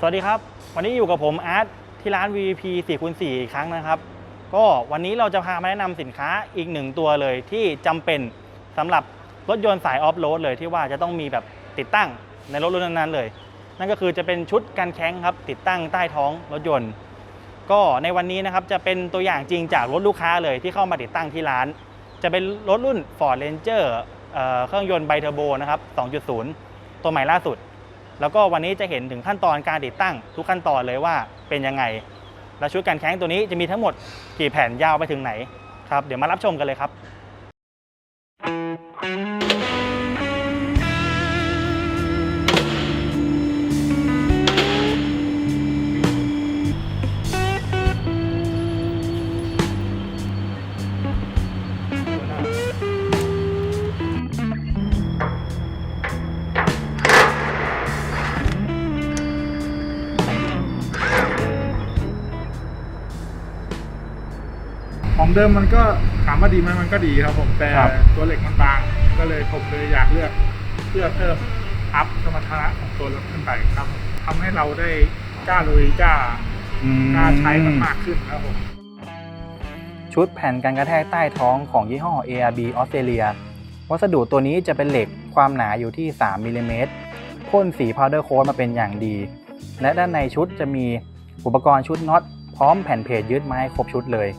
สวัสดีครับ วันนี้อยู่กับผมอาร์ตที่ร้าน VVP 4คูณ4อีกครั้งนะครับ ก็วันนี้เราจะพามาแนะนำสินค้าอีกหนึ่งตัวเลยที่จำเป็นสำหรับรถยนต์สายออฟโรดเลยที่ว่าจะต้องมีแบบติดตั้งในรถรุ่นนั้นๆเลย นั่นก็คือจะเป็นชุดกันแข้งครับ ติดตั้งใต้ท้องรถยนต์ ก็ในวันนี้นะครับจะเป็นตัวอย่างจริงจากรถลูกค้าเลยที่เข้ามาติดตั้งที่ร้าน จะเป็นรถรุ่น Ford Ranger เเครื่องยนต์ไบเทอร์โบนะครับ 2.0 ตัวใหม่ล่าสุด แล้วก็วันนี้จะเห็นถึงขั้นตอนการติดตั้งทุกขั้นตอนเลยว่าเป็นยังไง และชุดกันแข้งตัวนี้จะมีทั้งหมดกี่แผ่นยาวไปถึงไหนครับเดี๋ยวมารับชมกันเลยครับ ของเดิมมันก็ถามว่าดีไหมมันก็ดีครับผมแต่ครับ ตัวเหล็กมันบาง ก็เลยผมเลยอยากเลือกเพื่อเพิ่มอัพสมรรถนะของตัวรถขึ้นไปครับทำให้เราได้กล้าลุยกล้ากล้าใช้มันมากขึ้นครับผมชุดแผ่นกันกระแทกใต้ท้องของยี่ห้อ ARB ออสเตรเลีย วัสดุตัวนี้จะเป็นเหล็กความหนาอยู่ที่ 3มิลลิเมตรพ่นสีพาวเดอร์โค้ดมาเป็นอย่างดี และด้านในชุดจะมีอุปกรณ์ชุดน็อตพร้อมแผ่นเพจยึดมาให้ครบชุดเลย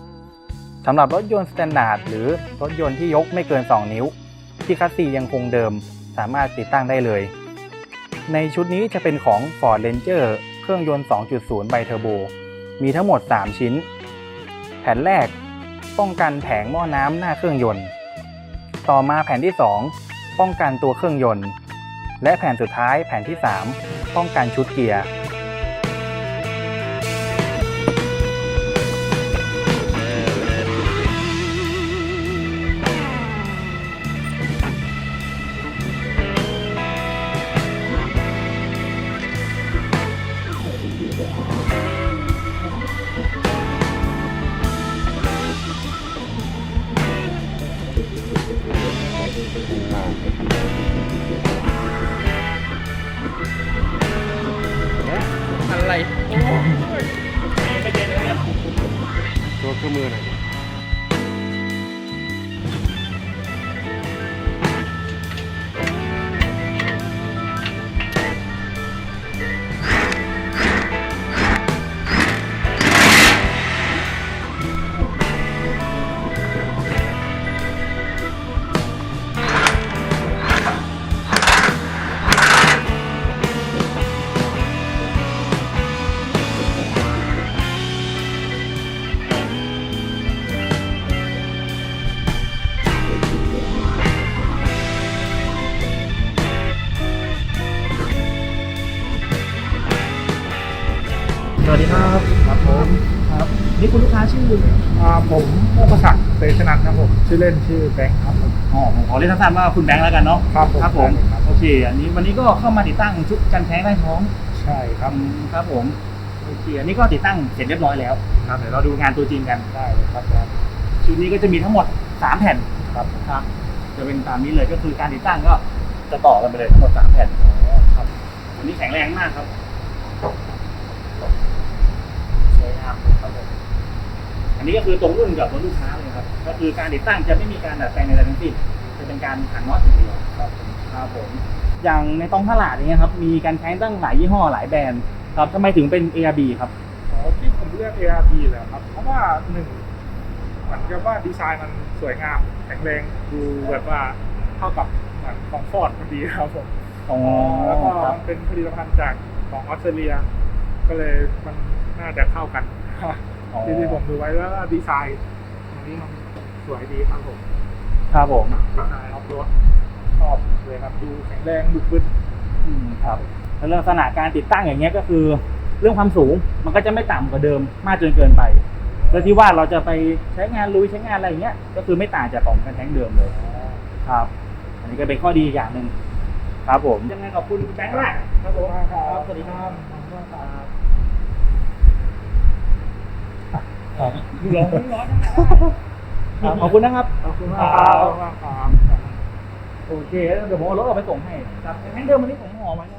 สำหรับรถยนต์สแตนดาร์ดหรือรถยนต์ที่ยกไม่เกิน 2 นิ้ว ที่คัสซียังคงเดิมสามารถติดตั้งได้เลย ในชุดนี้จะเป็นของ Ford Ranger เครื่องยนต์ 2.0 ไบเทอร์โบ มีทั้งหมด 3 ชิ้น แผ่นแรกป้องกันแผงหม้อน้ำหน้าเครื่องยนต์ ต่อมาแผ่นที่ 2 ป้องกันตัวเครื่องยนต์ และแผ่นสุดท้ายแผ่นที่ 3 ป้องกันชุดเกียร์ วัสดีครับครับผมครับนี่คุณลูกค้าชื่ออ่าผมโอประศักดิ์เตชนันท์ครับผมชื่อเล่นชื่อแบงค์ครับผม อ๋อผมขอเรียกสั้นๆว่าคุณแบงค์แล้วกันเนาะครับผมครับผมได้เลยครับ โอเค อันนี้วันนี้ก็เข้ามาติดตั้งชุดกันแท้งใต้ท้องใช่ครับอืมครับผมโอเคอันนี้ก็ติดตั้งเสร็จเรียบร้อยแล้วครับเดี๋ยวเราดูงานตัวจริงกัน ได้เลยครับครับชุดนี้ก็จะมีทั้งหมด 3 แผ่นครับครับ จะเป็นตามนี้เลยก็คือการติดตั้งก็จะต่อกันไปเลยทั้งหมด3แผ่น ครับอันนี้แข็งแรงมากครับ สวยงามครับผมอันนี้ก็คือตรงรุ่นกับรถลูกค้าเลยครับ ก็คือการติดตั้งจะไม่มีการดัดแปลงอะไรทั้งสิ้นจะเป็นการขันน็อตอย่างเดียวครับผมครับผมอย่างในตองตลาดอย่างเงี้ยครับมีการแข่งตั้งหลายยี่ห้อหลายแบรนด์ครับทำไมถึงเป็น ARB ครับอ๋อที่ผมเลือก ARP แหละครับ เพราะว่าหนึ่งเหมือนกับว่าดีไซน์มันสวยงามแข็งแรงดูแบบว่าเข้ากับเหมือนของฟอร์ดพอดีครับผมอ๋อแล้วก็ครับมันเป็นผลิตภัณฑ์จากของออสเตรเลีย ก็เลยมัน น่าจะเข้ากันที่ที่ผมดูไว้แล้วก็ดีไซน์ตรงนี้มันสวยดีครับผมครับผมดีไซน์ออฟโรดชอบเลยครับดูแข็งแรงบึกบึนอืมครับแล้วลักษณะการติดตั้งอย่างเงี้ยก็คือเรื่องความสูงมันก็จะไม่ต่ำกว่าเดิมมากจนเกินไปเพื่อที่ว่าเราจะไปใช้งานลุยใช้งานอะไรอย่างเงี้ย ก็คือไม่ต่างจากของกันแท้งเดิมเลยครับ อันนี้ก็เป็นข้อดีอย่างหนึ่งครับผมยังไงขอบคุณคุณแบงค์มากครับผมครับสวัสดีครับ ครับร้อนร้อนครับขอบคุณนะครับ ขอบคุณมากครับขอบคุณมากครับโอเคแล้วเดี๋ยวผมเอารถออกไปส่งให้ครับแท้งเดิมวันนี้ผมห่อไว้นะ